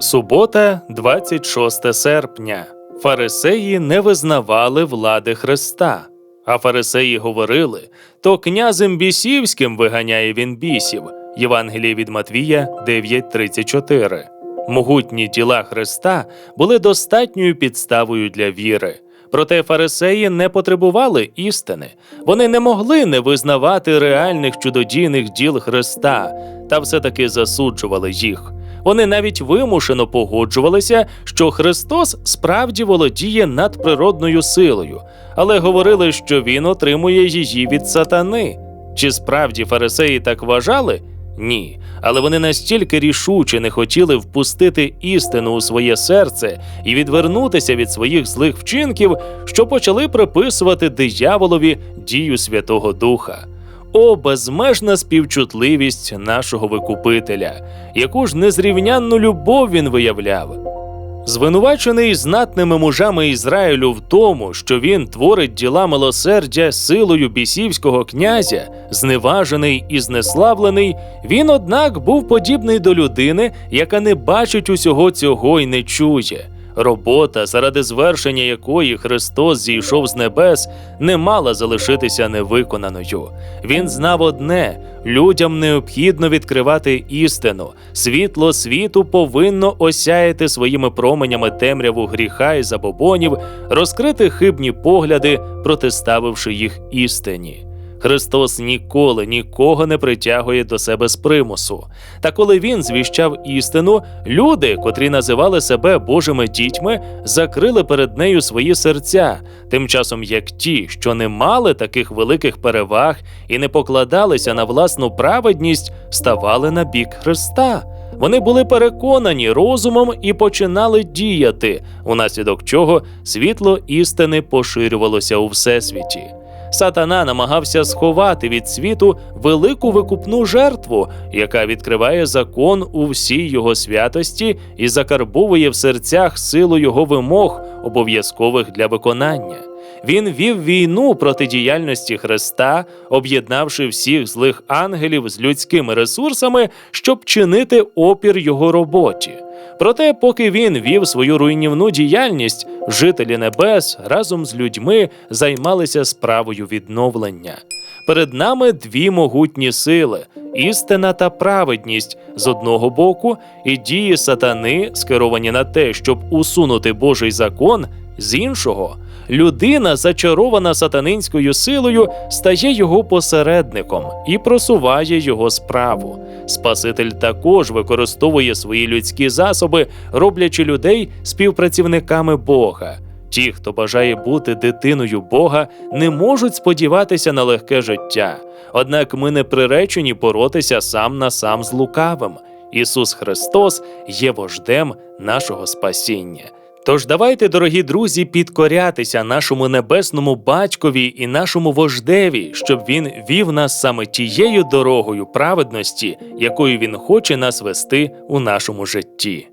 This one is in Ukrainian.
Субота, 26 серпня. Фарисеї не визнавали влади Христа. А фарисеї говорили: то князем бісівським виганяє він бісів. Євангеліє від Матвія 9.34. Могутні діла Христа були достатньою підставою для віри. Проте фарисеї не потребували істини. Вони не могли не визнавати реальних чудодійних діл Христа, та все-таки засуджували їх. Вони навіть вимушено погоджувалися, що Христос справді володіє надприродною силою, але говорили, що Він отримує її від сатани. Чи справді фарисеї так вважали? Ні, але вони настільки рішуче не хотіли впустити істину у своє серце і відвернутися від своїх злих вчинків, що почали приписувати дияволові дію Святого Духа. О, безмежна співчутливість нашого Викупителя, яку ж незрівнянну любов він виявляв. Звинувачений знатними мужами Ізраїлю в тому, що він творить діла милосердя силою бісівського князя, зневажений і знеславлений, він, однак, був подібний до людини, яка не бачить усього цього і не чує. Робота, заради звершення якої Христос зійшов з небес, не мала залишитися невиконаною. Він знав одне: людям необхідно відкривати істину. Світло світу повинно осяяти своїми променями темряву гріха і забобонів, розкрити хибні погляди, протиставивши їх істині. Христос ніколи нікого не притягує до себе з примусу. Та коли він звіщав істину, люди, котрі називали себе Божими дітьми, закрили перед нею свої серця, тим часом як ті, що не мали таких великих переваг і не покладалися на власну праведність, ставали на бік Христа. Вони були переконані розумом і починали діяти, унаслідок чого світло істини поширювалося у всесвіті. Сатана намагався сховати від світу велику викупну жертву, яка відкриває закон у всій його святості і закарбовує в серцях силу його вимог, обов'язкових для виконання. Він вів війну проти діяльності Христа, об'єднавши всіх злих ангелів з людськими ресурсами, щоб чинити опір його роботі. Проте, поки він вів свою руйнівну діяльність, жителі небес разом з людьми займалися справою відновлення. Перед нами дві могутні сили істина та праведність з одного боку, і дії сатани, скеровані на те, щоб усунути Божий закон, з іншого. Людина, зачарована сатанинською силою, стає його посередником і просуває його справу. Спаситель також використовує свої людські засоби, роблячи людей співпрацівниками Бога. Ті, хто бажає бути дитиною Бога, не можуть сподіватися на легке життя. Однак ми не приречені боротися сам на сам з лукавим. Ісус Христос є вождем нашого спасіння. Тож давайте, дорогі друзі, підкорятися нашому небесному батькові і нашому вождеві, щоб він вів нас саме тією дорогою праведності, якою він хоче нас вести у нашому житті.